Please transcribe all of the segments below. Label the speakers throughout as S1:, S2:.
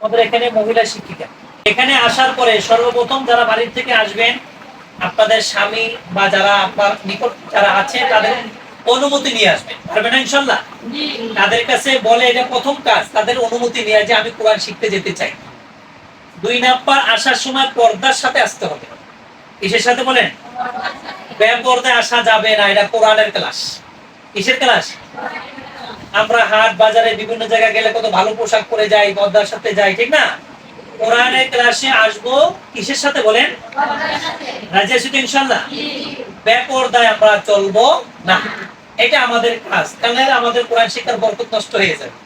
S1: আমাদের এখানে মহিলা শিক্ষিকা। এখানে আসার পরে সর্বপ্রথম যারা বাড়ির থেকে আসবেন আপনাদের স্বামী বা যারা আপনার নিকট যারা আছে তাদের অনুমতি নিয়ে আসবেন। পারবেন ইনশাল্লাহ? তাদের কাছে বলে এটা প্রথম কাজ তাদের অনুমতি নিয়ে যে আমি কোরআন শিখতে যেতে চাই। দুই নাম্বার আসার সময় পর্দার সাথে আসতে হবে। কিসের সাথে বলেন? বেপর্দায় আসা যাবে না এটা কোরআনের ক্লাস। কিসের ক্লাস? আমরা হাট বাজারে বিভিন্ন জায়গায় গেলে কত ভালো পোশাক পরে যাই, পর্দার সাথে যাই, ঠিক না? কোরআনের ক্লাসে আসব কিসের সাথে বলেন? রাজি আছি তো ইনশাল্লাহ আমরা চলবো না। এটা আমাদের আমাদের কোরআন শিক্ষার বরকত নষ্ট হয়ে যাবে।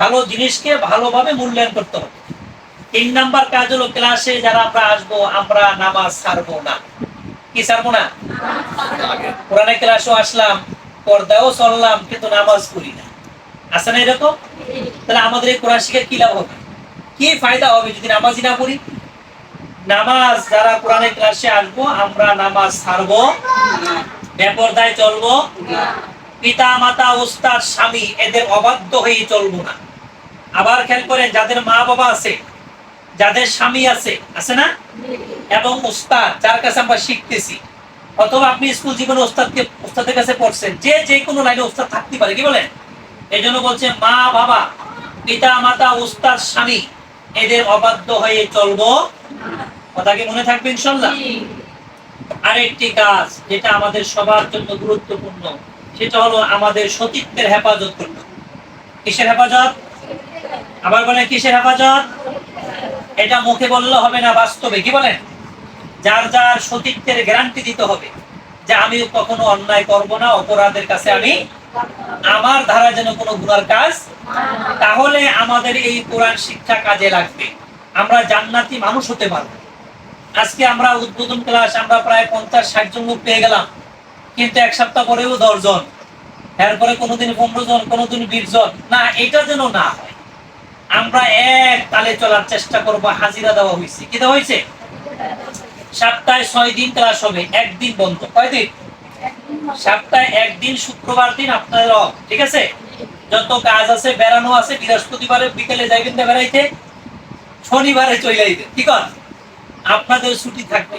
S1: ভালো জিনিসকে ভালোভাবে মূল্যায়ন করতে হবে। তিন নাম্বার কাজ হলো ক্লাসে যারা আমরা আসব, আমরা নামাজ ছাড়বো না। কি ছাড়বো না? কোরআনের ক্লাসও আসলাম। পর্দাও চললাম, কিন্তু নামাজ পড়ি না। আছে না এরকম? তাহলে আমাদের এই কোরআন শিখে কি লাভ হবে? কি ফায়দা হবে যদি নামাজই না পড়ি? নামাজ যারা কোরআনের ক্লাসে আসব, আমরা নামাজ ছাড়বো। বেপরদায় চলবো। পিতা মাতা ওস্তাদ স্বামী এদের অবাধ্য হয়ে চলবো না। আবার খেয়াল করেন, যাদের মা বাবা আছে, যাদের স্বামী আছে আছে না? এবং ওস্তাদ যার কাছে আমরা শিখতেছি। অথবা আপনি স্কুল জীবনে ওস্তাদকে ওস্তাদের কাছে পড়ছেন যে যে কোনো লাইনে ওস্তাদ থাকতে পারে কি বলেন? এই জন্য বলছে মা বাবা পিতা মাতা ওস্তাদ স্বামী এদের অবাধ্য হয়ে চলবো। কথা কি মনে থাকবে ইনশাল্লাহ আরেকটি কাজ যেটা আমাদের সবার জন্য গুরুত্বপূর্ণ সেটা হলো আমাদের সতীত্বের হেফাজত করতে। কিসের হেফাজত? আবার বলেন কিসের হেফাজত? এটা মুখে বললে হবে না বাস্তবে কি বলেন? যার যার সতীত্বের গ্যারান্টি দিতে হবে যে আমি কখনো অন্যায় করব না, অপরাধের কাছে আমি আমার ধারা যেন কোনো গুনার কাজ তাহলে আমাদের এই কোরআন শিক্ষা কাজে লাগবে। আমরা জান্নাতি মানুষ হতে পারব। আজকে আমরা উদ্বোধন ক্লাস আমরা প্রায় পঞ্চাশ, ষাট জন লোক পেয়ে গেলাম। কিন্তু এক সপ্তাহ পরেও দশ জন, এরপরে কোনোদিন পনেরো জন, কোনোদিন বিশ জন। না, এটা যেন না হয়। আমরা এক তালে চলার চেষ্টা করব, হাজিরা দেওয়া হয়েছে। কি দেওয়া হয়েছে? সপ্তাহে ছয় দিন ক্লাস হবে একদিন বন্ধ। কয়দিন সপ্তাহে একদিন শুক্রবার দিন আপনাদের off, ঠিক আছে? যত কাজ আছে বেড়ানো আছে বৃহস্পতিবারে বিকেলে যাইবেন না বেড়াইতে শনিবারে চলে যাইবেন ঠিক আছে আপনাদের ছুটি থাকবে।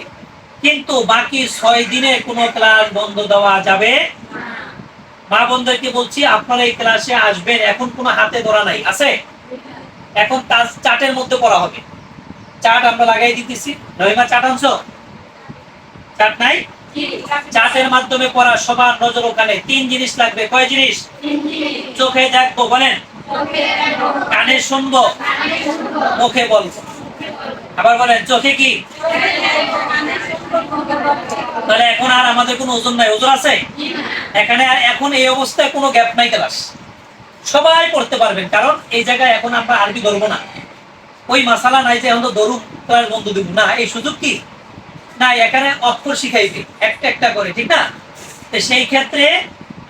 S1: কিন্তু বাকি ছয় দিনে কোনো ক্লাস বন্ধ দেওয়া যাবে মা বোনদেরকে বলছি আপনারা এই ক্লাসে আসবেন এখন কোনো হাতে ধরা নাই আছে? এখন তার চার্টের মধ্যে পড়া হবে। চার্ট আমরা লাগাই দিতেছি। রহিমা চার্ট আনছো? চার্ট নাই? চার্টের মাধ্যমে পড়া সবার নজর ওখানে। তিন জিনিস লাগবে। কয় জিনিস? চোখে দেখব বলেন। কানে শুনব। মুখে বলব। আবার বলেন চোখে কি? তাহলে এখন আর আমাদের কোনো ওজন নাই। ওজন আছে? এখানে আর এখন এই অবস্থায় কোনো গ্যাপ নাই ক্লাস। সবাই পড়তে পারবেন। কারণ এই জায়গায় এখন আমরা আরবি ধরবো না। ওই মাসালা নাই যে এখন তো ধরুন ক্লাস বন্ধ দিব। না এই সুযোগ কি? না এখানে অক্ষর শিখাইবে একটা একটা করে ঠিক না? সেই ক্ষেত্রে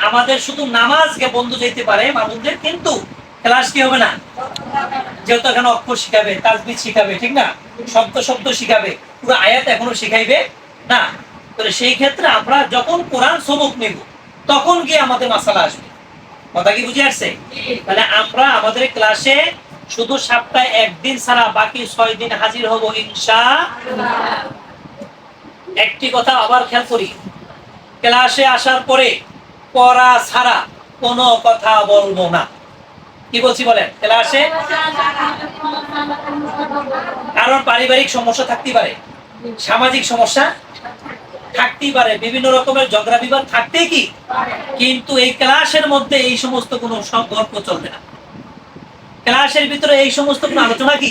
S1: আমাদের শুধু নামাজকে বন্ধ যেতে পারে মানুষদের কিন্তু ক্লাস কি হবে না? যেহেতু এখানে অক্ষর শিখাবে তাজবিদ শিখাবে ঠিক না? শব্দ শব্দ শিখাবে পুরো আয়াত এখনও শিখাইবে না? তো সেই ক্ষেত্রে আমরা যখন কোরআন সবক নেব তখন গিয়ে আমাদের মাসালা আসবে। কথা কি বুঝে আসছে? তাহলে আমরা আমাদের ক্লাসে শুধু সপ্তাহে একদিন ছাড়া বাকি ছয় দিন হাজির হব ইনশা একটি কথা আবার খেয়াল করি। ক্লাসে আসার পরে পড়া ছাড়া কোনো কথা বলব না। কি বলছি বলেন? ক্লাসে? কারণ পারিবারিক সমস্যা থাকতে পারে। সামাজিক সমস্যা থাকতেই পারে। বিভিন্ন রকমের ঝগড়া বিবাদ থাকতেই কি? কিন্তু এই ক্লাসের মধ্যে এই সমস্ত কোনো গল্প চলবে না। ক্লাসের ভিতরে এই সমস্ত কোনো আলোচনা কি?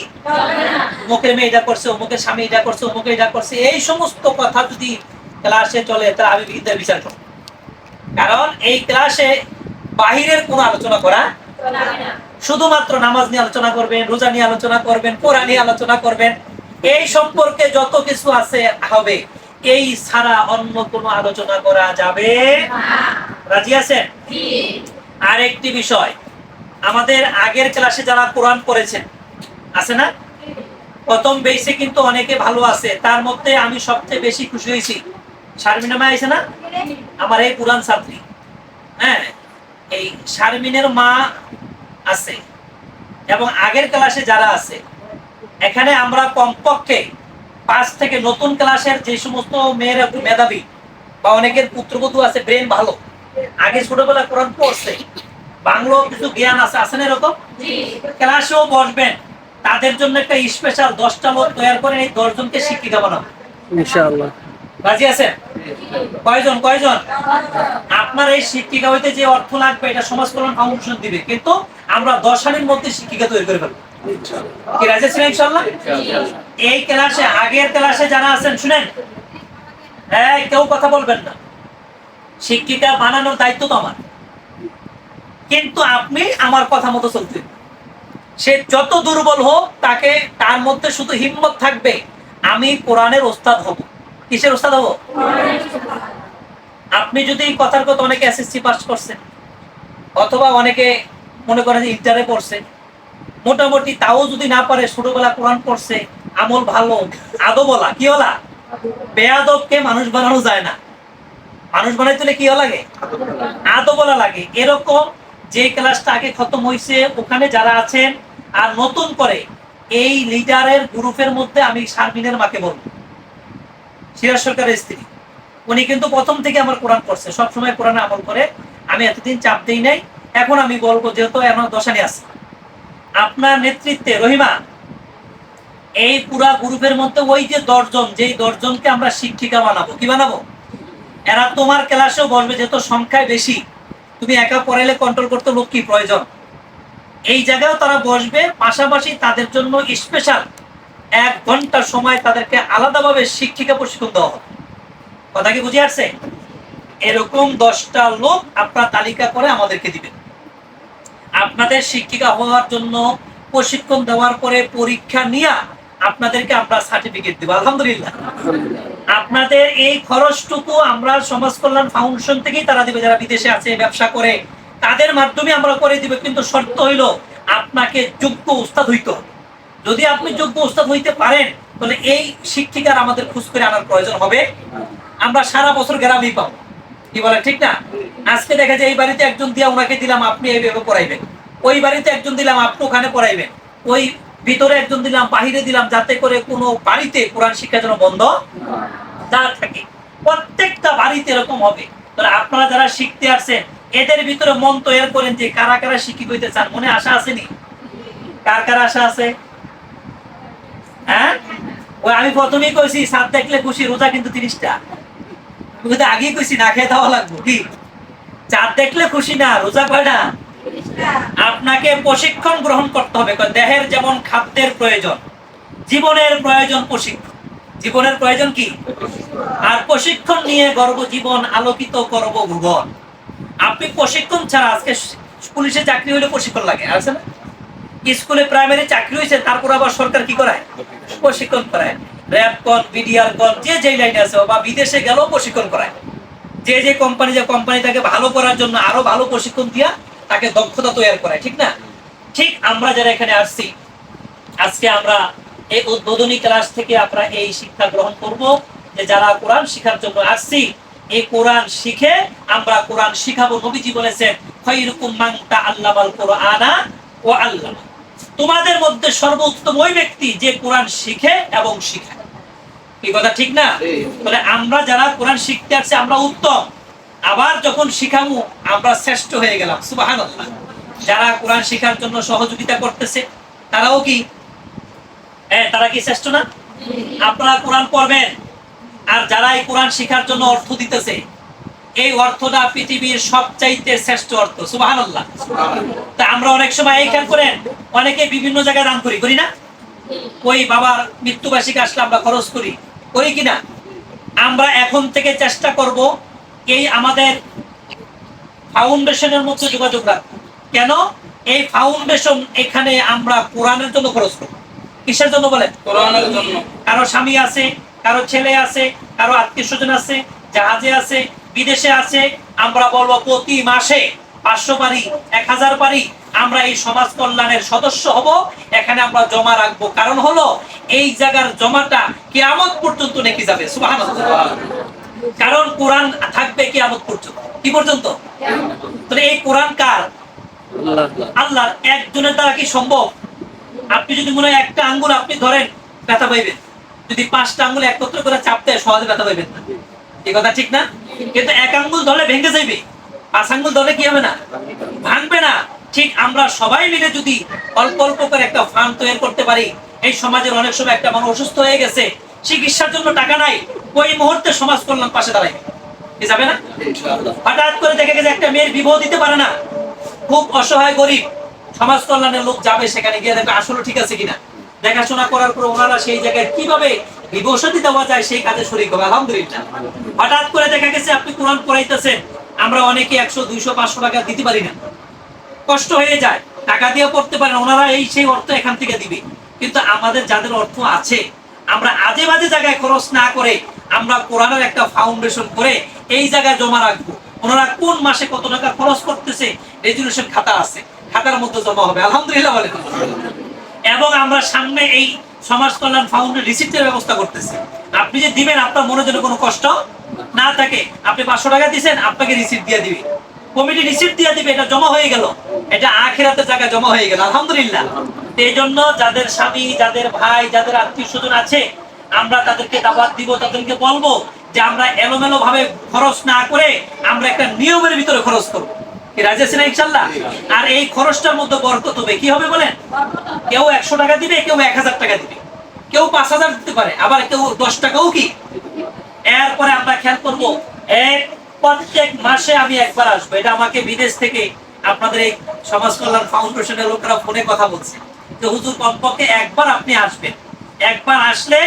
S1: অমুকের মেয়ে এটা করছে অমুকের স্বামী এটা করছে অমুকে এটা করছে এই সমস্ত কথা যদি ক্লাসে চলে তাহলে আমি বিদ্যা বিচার করব। কারণ এই ক্লাসে বাহিরের কোনো আলোচনা করা শুধুমাত্র নামাজ নিয়ে আলোচনা করবেন রোজা নিয়ে আলোচনা করবেন কোরআন নিয়ে আলোচনা করবেন এই সম্পর্কে যত কিছু আছে হবে এই ছাড়া অন্য কোনো আলোচনা করা যাবে রাজি আছেন? আরেকটি বিষয় আমাদের আগের ক্লাসে যারা কোরআন পড়েছেন, আছে না? প্রথম বেসে কিন্তু অনেকে ভালো আছে, তার মধ্যে আমি সবচেয়ে বেশি খুশি হয়েছি। শারমিনা মা আছে না? আমার এই কোরআন ছাত্রী। হ্যাঁ এই শারমিনের মা আছে এবং আগের ক্লাসে যারা আছে, এখানে আমরা কমপক্ষে পাঁচ থেকে নতুন ক্লাসের যে সমস্ত মেয়েরা, মেধাবী বা অনেকের পুত্রবধূ আছে ব্রেন ভালো। আগে ছোটবেলা কোরআন পড়ছে। বাংলো কিছু জ্ঞান আছে আছে না এরকম? ক্লাসেও বসবেন। তাদের জন্য একটা স্পেশাল দশটা লোক তৈরি করে এই দশজনকে শিক্ষিকা বানাবো।
S2: ইনশাআল্লাহ।
S1: রাজি আছেন? কয়জন কয়জন? আপনার এই শিক্ষিকা হইতে যে অর্থ লাগবে এটা সমাজ কল্যাণ ফাউন্ডেশন দিবে কিন্তু আমরা দশ সালের মধ্যে শিক্ষিকা তৈরি করে ফেলব। কি রাজি আছেন ইনশাল্লাহ এই ক্লাসে আগের ক্লাসে যারা আছেন শুনেন? হ্যাঁ কেউ কথা বলবেন না। শিক্ষিকা বানানোর দায়িত্ব তো আমার। কিন্তু আপনি আমার কথা মতো চলতে। সে যত দুর্বল হোক, তাকে তার মধ্যে শুধু হিম্মত থাকবে, আমি কোরআনের ওস্তাদ হব। কিসের ওস্তাদ হব? আপনি যদি এই কথার কথা অনেকে এসএসসি পাস করছেন, অথবা অনেকে মনে করেন ইন্টারে পড়ছে, মোটামুটি তাও যদি না পারে, ছোটবেলা কোরআন পড়ছে, আমল ভালো আদো বলা কি হলা বেয়াদবকে মানুষ বানানো যায় না। মানুষ বানাই বানাইতে কি লাগে? আদো বলা লাগে। এরকম যে ক্লাসটা আগে খতম হয়েছে ওখানে যারা আছেন আর নতুন করে এই লিডারের গ্রুপের মধ্যে আমি শারমিনের মাকে বলব। সিরাজ সরকারের স্ত্রী। উনি কিন্তু প্রথম থেকে আমার কোরআন করছে সবসময় কোরআন আমল করে। আমি এতদিন চাপ দিই নাই। এখন আমি বলব যেহেতু এখন দশানি আছে। আপনার নেতৃত্বে, রহিমা, এই পুরা গ্রুপের মধ্যে ওই যে দশজন, যেই দশজনকে আমরা শিক্ষিকা বানাবো, কি বানাবো? এরা তোমার ক্লাসেও বসবে যেহেতু সংখ্যায় বেশি। তুমি একা পড়াইলে কন্ট্রোল করতে লোক কি প্রয়োজন? এই জায়গায় তারা বসবে, পাশাপাশি তাদের জন্য স্পেশাল এক ঘণ্টা সময় তাদেরকে আলাদাভাবে শিক্ষিকা প্রশিক্ষণ দেওয়া হবে। কথা কি বুঝে আসছে? এরকম দশটা লোক আপনার তালিকা করে আমাদেরকে দিবেন। আপনাদের শিক্ষিকা হওয়ার জন্য প্রশিক্ষণ দেওয়ার পরে পরীক্ষা নিয়ে আপনাদেরকে আমরা সার্টিফিকেট দেবো, আলহামদুলিল্লাহ। আপনাদের এই খরচটুকু আমরা সমাজ কল্যাণ ফাউন্ডেশন থেকেই তারা দিবে, যারা বিদেশে আছে, ব্যবসা করে, তাদের মাধ্যমে আমরা করে দিব, কিন্তু শর্ত হইল আপনাকে যোগ্য উস্তাদ হইতে যদি আপনি যোগ্য উস্তাদ হইতে পারেন, তাহলে এই শিক্ষিকার আমাদের খোঁজ করে আনার প্রয়োজন হবে। আমরা সারা বছর গ্রামেই পাবো। কি বলে, ঠিক না? আজকে দেখা যায় এই বাড়িতে একজন দিয়া ওনাকে দিলাম, আপনি এইভাবে পড়াইবেন। ওই বাড়িতে একজন দিলাম, আপনি ওখানে পড়াইবেন। ওই ভিতরে একজন দিলাম, বাহিরে দিলাম, যাতে করে কোনো বাড়িতে কোরআন শিক্ষা যেন বন্ধ না থাকে। প্রত্যেকটা বাড়িতে এরকম হবে। আপনারা যারা শিখতে আসছেন, এদের ভিতরে মন তৈরি করেন যে কারা কারা শিক্ষিত হইতে চান। মনে আশা আসেনি কার কার আশা আছে? হ্যাঁ? ওই আমি প্রথমেই কইছি, সাত দেখলে খুশি, রোজা কিন্তু তিরিশটা। তুমি তো আগেই কইছি, না খেয়ে দেওয়া লাগবো। কি? চাঁদ দেখলে খুশি না, রোজা কয়টা আপনাকে প্রশিক্ষণ গ্রহণ করতে হবে। দেহের যেমন খাদ্যের প্রয়োজন, জীবনের প্রয়োজন প্রশিক্ষণ। জীবনের প্রয়োজন কি? আর প্রশিক্ষণ নিয়ে গর্ব জীবন আলোকিত করব ভুবন আপনি প্রশিক্ষণ ছাড়া আজকে পুলিশে চাকরি হলে প্রশিক্ষণ লাগে, আছে না? স্কুলে প্রাইমারি চাকরি হয়েছে তারপর আবার সরকার কি করায়? প্রশিক্ষণ করায়। র্যাব কন, বিডিআর কন, যে যে লাইনে আছে, বা বিদেশে গেলেও প্রশিক্ষণ করায়। যে যে কোম্পানি যে কোম্পানি তাকে ভালো করার জন্য আরও ভালো প্রশিক্ষণ দিয়া তাকে দক্ষতা তৈরি করায় ঠিক না? ঠিক আমরা যারা এখানে আসছি আজকে আমরা এই উদ্বোধনী ক্লাস থেকে আমরা এই শিক্ষা গ্রহণ করব যে যারা কোরআন শিখার জন্য আসছি এই কোরআন শিখে আমরা কোরআন শিখাবো। নবীজি বলেছেন খৈরুকুম মান তাআল্লামাল কোরআনা ও আল্লামা। তোমাদের মধ্যে সর্বোত্তম ওই ব্যক্তি যে কোরআন শিখে এবং শিখায়। এই কথা ঠিক না? বলে আমরা যারা কোরআন শিখতে আসছি আমরা উত্তম। আবার যখন শিখামু আমরা শ্রেষ্ঠ হয়ে গেলাম সুবহানাল্লাহ। যারা কোরআন শিখার জন্য সহযোগিতা করতেছে তারাও কি? হ্যাঁ তারা কি শ্রেষ্ঠ না? আপনারা কোরআন পড়বেন। আর যারা এই কোরআন শিখার জন্য অর্থ দিতেছে এই অর্থটা পৃথিবীর সবচাইতে শ্রেষ্ঠ অর্থ সুবহানাল্লাহ। তা আমরা অনেক সময় এইখান করেন অনেকে বিভিন্ন জায়গায় দান করি করি না? ওই বাবার মৃত্যুবার্ষিকী আসলে আমরা খরচ করি করি কিনা? আমরা এখন থেকে চেষ্টা করব এই আমাদের ফাউন্ডেশনের মধ্যে যোগাযোগ রাখব কেন? এই ফাউন্ডেশন এখানে আমরা কোরআনের জন্য খরচ করব কিসের জন্য বলেন?
S3: কোরআনের জন্য।
S1: কারও স্বামী আছে কারও ছেলে আছে কারও আত্মীয় স্বজন আছে জাহাজে আছে বিদেশে আছে আমরা বলব প্রতি মাসে পাঁচশো পারি এক হাজার পারি আমরা এই সমাজ কল্যাণের সদস্য হব। এখানে আমরা জমা রাখব। কারণ হলো এই জায়গার জমাটা কিয়ামত পর্যন্ত নেকি যাবে। সুবহানাল্লাহ। কারণ কোরআন থাকবে কিয়ামত পর্যন্ত। কি পর্যন্ত? তাহলে এই কোরআন কার?
S2: আল্লাহ
S1: আল্লাহর একজনের দ্বারা কি সম্ভব? আপনি যদি মনে হয় একটা আঙ্গুল আপনি ধরেন, ব্যথা পাইবেন। যদি পাঁচটা আঙ্গুল একত্র করে চাপতে সহজে ব্যথা পাইবেন না। এই কথা ঠিক না? কিন্তু এক আঙ্গুল ধরলে ভেঙে যাইবে। পাঁচ আঙ্গুল ধরলে কি হবে না? ভাঙবে না। ঠিক আমরা সবাই মিলে যদি অল্প অল্প করে একটা ফান্ড তৈরি করতে পারি, এই সমাজের অনেক সময় একটা মানুষ অসুস্থ হয়ে গেছে, চিকিৎসার জন্য টাকা নাই ওই মুহূর্তে সমাজ কল্যাণ পাশে দাঁড়ায় কি যাবে না? হঠাৎ করে দেখে গেছে একটা মেয়ের বিবাহ দিতে পারে না। খুব অসহায় গরিব। সমাজ কল্যাণের লোক যাবে সেখানে গিয়ে দেখবে আসলে ঠিক আছে কিনা। দেখাশোনা করার পর ওনারা সেই জায়গায় কীভাবে বিবসতি দেওয়া যায় সেই কাজে শরীর হবে। আলহামদুলিল্লাহ। হঠাৎ করে দেখা গেছে আপনি কোরআন পড়াইতেছেন আমরা অনেকে একশো দুইশো পাঁচশো টাকা দিতে পারি না। কষ্ট হয়ে যায় টাকা দিয়ে পড়তে পারেন ওনারা এই সেই অর্থ এখান থেকে দিবে। কিন্তু আমাদের যাদের অর্থ আছে আমরা আজে বাজে জায়গায় খরচ না করে আমরা কোরআনের একটা ফাউন্ডেশন করে এই জায়গায় জমা রাখব। ওনারা কোন মাসে কত টাকা খরচ করতেছে, রেজুলেশন খাতা আছে, খাতার মধ্যে জমা হবে। আলহামদুলিল্লাহ বলেন। এবং আমরা সামনে এই সমাজ কল্যাণ ফাউন্ডের রিসিপ্টের ব্যবস্থা করতেছি। আপনি যে দিবেন, আপনার মনে যেন কোনো কষ্ট না থাকে। আপনি পাঁচশো টাকা দিচ্ছেন আপনাকে রিসিপ্ট দিয়ে দিবে। কমিটি রিসিপ্ট দিয়ে দিবে, এটা জমা হয়ে গেল। এটা আখেরাতের জায়গায় জমা হয়ে গেল। আলহামদুলিল্লাহ। এই জন্য যাদের স্বামী, যাদের ভাই, যাদের আত্মীয় স্বজন আছে আমরা তাদেরকে দাবাত দিব, তাদেরকে বলব যে আমরা এলোমেলো ভাবে খরচ না করে আমরা একটা নিয়মের ভিতরে খরচ করব। আর এই খরচটার মধ্যে বরকত হবে, কি হবে বলেন? কেউ একশো টাকা দিবে, কেউ এক হাজার টাকা দিবে। কেউ পাঁচ হাজার দিতে পারে, আবার কেউ দশ টাকাও কি? এরপরে আমরা খেয়াল প্রত্যেক মাসে আমি একবার আসব। এটা আমাকে বিদেশ থেকে আপনাদের এই সমাজ কল্যাণ ফাউন্ডেশনের লোকরা ফোনে কথা বলছে। যে হুজুর কমপক্ষে একবার আপনি আসবেন। একবার আসলে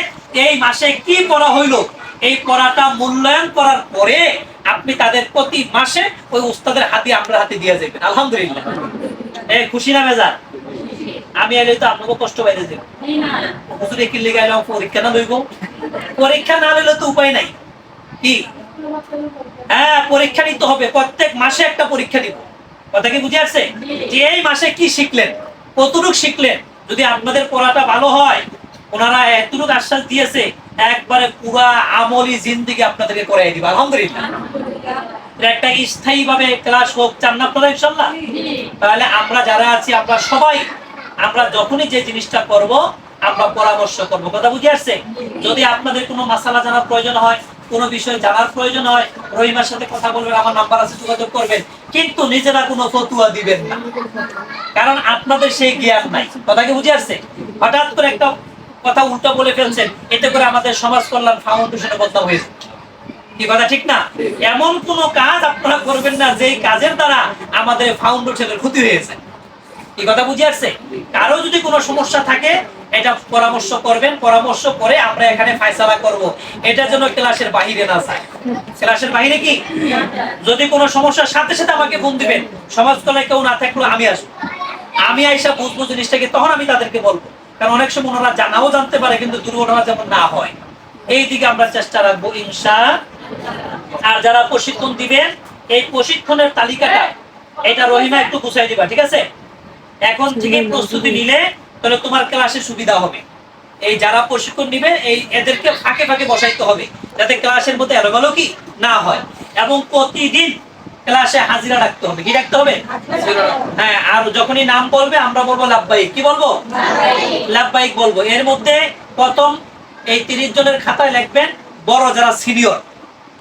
S1: এই মাসে কি পড়া হইল? এই পড়াটা মূল্যায়ন করার পরে আপনি তাদের প্রতি মাসে ওই উস্তাদের হাতে আপনার হাতে দিয়ে যাবেন আলহামদুলিল্লাহ। এই খুশি না মেজার আমি এলে তো আপনাকে কষ্ট পাইতে দেব হুজুর লেগে পরীক্ষা না লইব? পরীক্ষা না লইলে তো উপায় নাই। কি? হ্যাঁ পরীক্ষা নিতে হবে। প্রত্যেক মাসে একটা পরীক্ষা নিব কথা কি বুঝে আসছে? যে এই মাসে কি শিখলেন? কতটুক শিখলেন? যদি আপনাদের পড়াটা ভালো হয় ওনারা এতটুকু আশ্বাস দিয়েছে, একবারে পুরা আমলি জিন্দিগি আপনাদেরকে করে দিবে, আলহামদুলিল্লাহ। একটা স্থায়ী ভাবে ক্লাস হোক, চান না আপনারা ইনশাল্লাহ তাহলে আমরা যারা আছি, আমরা সবাই, আমরা যখনই যে জিনিসটা করব, আমরা পরামর্শ করব। কথা বুঝে আসছে? যদি আপনাদের কোনো মাসালা জানার প্রয়োজন হয়, কোনো বিষয় জানার প্রয়োজন হয়, রহিমার সাথে কথা বলবেন, আমার নাম্বার আছে, যোগাযোগ করবেন, কিন্তু নিজেরা কোনো ফতুয়া দিবেন না। কারণ আপনাদের সেই জ্ঞান নাই। কথা কি বুঝে আসছে? হঠাৎ করে একটা কথা উল্টো বলে ফেলছেন। এতে করে আমাদের সমাজ কল্যাণ ফাউন্ডেশনে বদনাম হয়েছে। কি কথা ঠিক না? এমন কোন কাজ আপনারা করবেন না, যেই কাজের দ্বারা আমাদের ফাউন্ডেশনের ক্ষতি হয়েছে। কি কথা বুঝে আসছে? কারও যদি কোনো সমস্যা থাকে, এটা পরামর্শ করবেন। পরামর্শ করে আমরা এখানে ফায়সালা করব। এটা যেন ক্লাসের বাহিরে না যায়। ক্লাসের বাহিরে কি? যদি কোনো সমস্যার সাথে সাথে আমাকে ফোন দিবেন, সমাজ কলায় কেউ না থাকলেও আমি আসব। আমি আইসা বুঝব জিনিসটাকে তখন আমি তাদেরকে বলব। কারণ অনেক সময় ওনারা জানাও জানতে পারে, কিন্তু দুর্ঘটনা যেমন না হয়। এই দিকে আমরা চেষ্টা রাখব, ইনশা আর যারা প্রশিক্ষণ দিবেন, এই প্রশিক্ষণের তালিকাটা, এটা রহিমা একটু গুছাই দিবা, ঠিক আছে? এখন থেকে প্রস্তুতি নিলে, তাহলে তোমার ক্লাসে সুবিধা হবে। এই যারা প্রশিক্ষণ নিবে, এই এদেরকে ফাঁকে ফাঁকে বসাইতে হবে, যাতে ক্লাসের মধ্যে এলোমেলো কি না হয়। এবং প্রতিদিন ক্লাসে হাজিরা রাখতে হবে কি রাখতে হবে? হ্যাঁ আর যখনই নাম বলবে আমরা বলব লাভবাহিক। কি বলব? লাভবাহিক। বলব। এর মধ্যে প্রথম এই তিরিশ জনের খাতায় লিখবেন বড় যারা সিনিয়র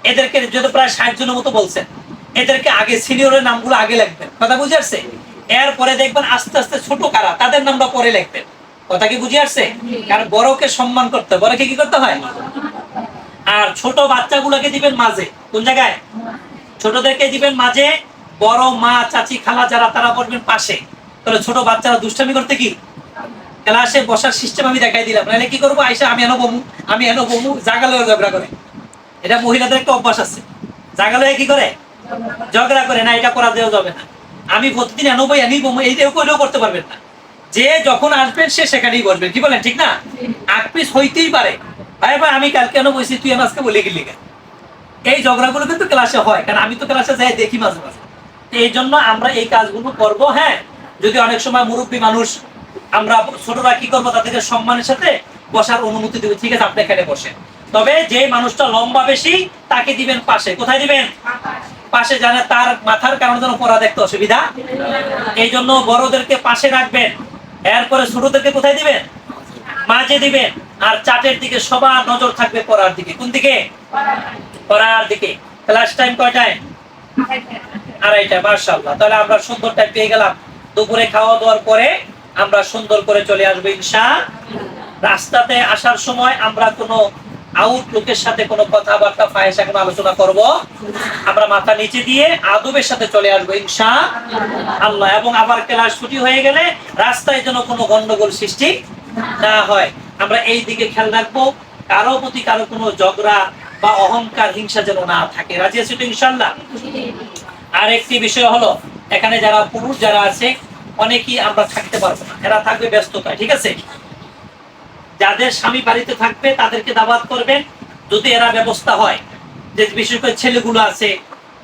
S1: এদেরকে যদি প্রায় ষাট জনের মতো বলছেন এদেরকে আগে সিনিয়রের নামগুলো আগে লিখবেন। কথা বুঝে আসছে? এরপরে দেখবেন আস্তে আস্তে ছোট কারা তাদের নামটা পরে লিখবেন। কথা কি বুঝে আসছে? কারণ বড়কে সম্মান করতে হয় বড়কে কি করতে হয়? আর ছোট বাচ্চাগুলোকে দিবেন মাঝে। কোন জায়গায়? ছোটদেরকে দিবেন মাঝে, বড় মা, চাচি, খালা যারা, তারা বসবেন পাশে। তাহলে ছোট বাচ্চারা দুষ্টামি করতে কি? ক্লাসে বসার সিস্টেম আমি দেখাই দিলাম। নাহলে কি করব? আইসা আমি এনো বমু, আমি এনো বমু, জাগালে ঝগড়া করে। এটা মহিলাদের একটা অভ্যাস আছে। জাগালে কি করে? ঝগড়া করে। না, এটা করা দেওয়া যাবে না। আমি প্রতিদিন এনো বই এনি বমু, এই কইলেও করতে পারবেন না। যে যখন আসবেন, সে সেখানেই বসবেন। কি বলেন, ঠিক না? আগ পিস হইতেই পারে। ভাই ভাই, আমি কালকে এনো বসি তুই আজকে বলে গেলি কেন এই ঝগড়াগুলো কিন্তু ক্লাসে হয়, কারণ আমি তো ক্লাসে যাই দেখি মাঝে মাঝে। এই জন্য আমরা এই কাজগুলো করব হ্যাঁ? যদি অনেক সময় মুরব্বী মানুষ, আমরা ছোটরা কি করব তাদেরকে সম্মানের সাথে বসার অনুমতি দেবো, ঠিক আছে, আপনি এখানে বসেন। তবে যে মানুষটা লম্বা বেশি, তাকে দিবেন পাশে। কোথায় দিবেন? পাশে জানে তার মাথার কারণে যেন পড়া দেখতে অসুবিধা। এই জন্য বড়দেরকে পাশে রাখবেন। এরপরে ছোটদেরকে কোথায় দিবেন? মাঝে দিবেন। আর চাটের দিকে সবার নজর থাকবে পড়ার দিকে। কোন দিকে? পড়ার দিকে। ক্লাস টাইম কয়টায়? আড়াইটা মার্শাল্লাহ তাহলে আমরা সুন্দর টাইম পেয়ে গেলাম। দুপুরে খাওয়া দাওয়ার পরে আমরা সুন্দর করে চলে আসব ইনশা রাস্তাতে আসার সময় আমরা কোনো আউট লোকের সাথে কোনো কথাবার্তা ফাহেসা কোনো আলোচনা করব। আমরা মাথা নিচে দিয়ে আদবের সাথে চলে আসব ইনশা আল্লাহ, এবং আবার ক্লাস ছুটি হয়ে গেলে রাস্তায় যেন কোনো গন্ডগোল সৃষ্টি না হয়। আমরা এই দিকে খেয়াল রাখব। কারও প্রতি কারও কোনো ঝগড়া বা অহংকার, হিংসা যেন না থাকে। রাজি আছি তো ইনশাল্লাহ আর একটি বিষয় হলো, এখানে যারা পুরুষ যারা আছে, অনেকেই আমরা থাকতে পারব না। এরা থাকবে ব্যস্ততায়, ঠিক আছে? যাদের স্বামী বাড়িতে থাকবে, তাদেরকে দাবাত করবেন। যদি এরা ব্যবস্থা হয়, যে বিশেষ করে ছেলেগুলো আছে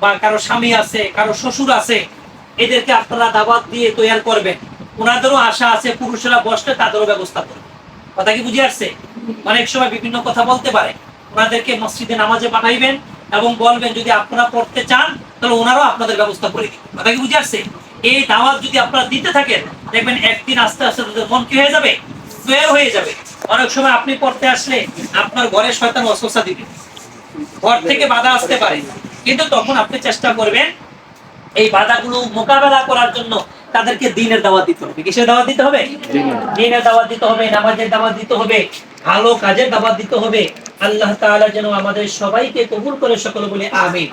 S1: বা কারও স্বামী আছে, কারও শ্বশুর আছে, এদেরকে আপনারা দাবাত দিয়ে তৈরি করবেন। ওনাদেরও আশা আছে, পুরুষেরা বসলে তাদেরও ব্যবস্থা করবে। কথা কি বুঝে আসছে? অনেক সময় বিভিন্ন কথা বলতে পারে। ওনাদেরকে মসজিদে নামাজে পাঠাইবেন এবং বলবেন যদি আপনারা পড়তে চান তাহলে ওনারাও আপনাদের ব্যবস্থা করে দিবেন। কথা কি বুঝে আসছে? এই দাওয়াত যদি আপনারা দিতে থাকেন দেখবেন একদিন আস্তে আস্তে তাদের মন কি হয়ে যাবে? তৈরি হয়ে যাবে। অনেক সময় আপনি পড়তে আসলে আপনার ঘরে শয়তান অস্বস্থা দিবে। ঘর থেকে বাধা আসতে পারে। কিন্তু তখন আপনি চেষ্টা করবেন এই বাধাগুলো মোকাবেলা করার জন্য তাদেরকে দিনের দাওয়াত দিতে হবে। কিসের দাওয়াত দিতে হবে? দিনের দাওয়াত দিতে হবে নামাজের দাওয়াত দিতে হবে। ভালো কাজের দাওয়াত দিতে হবে। আল্লাহ তাআলা যেন আমাদের সবাইকে কবুল করে সকল বলে আমিন।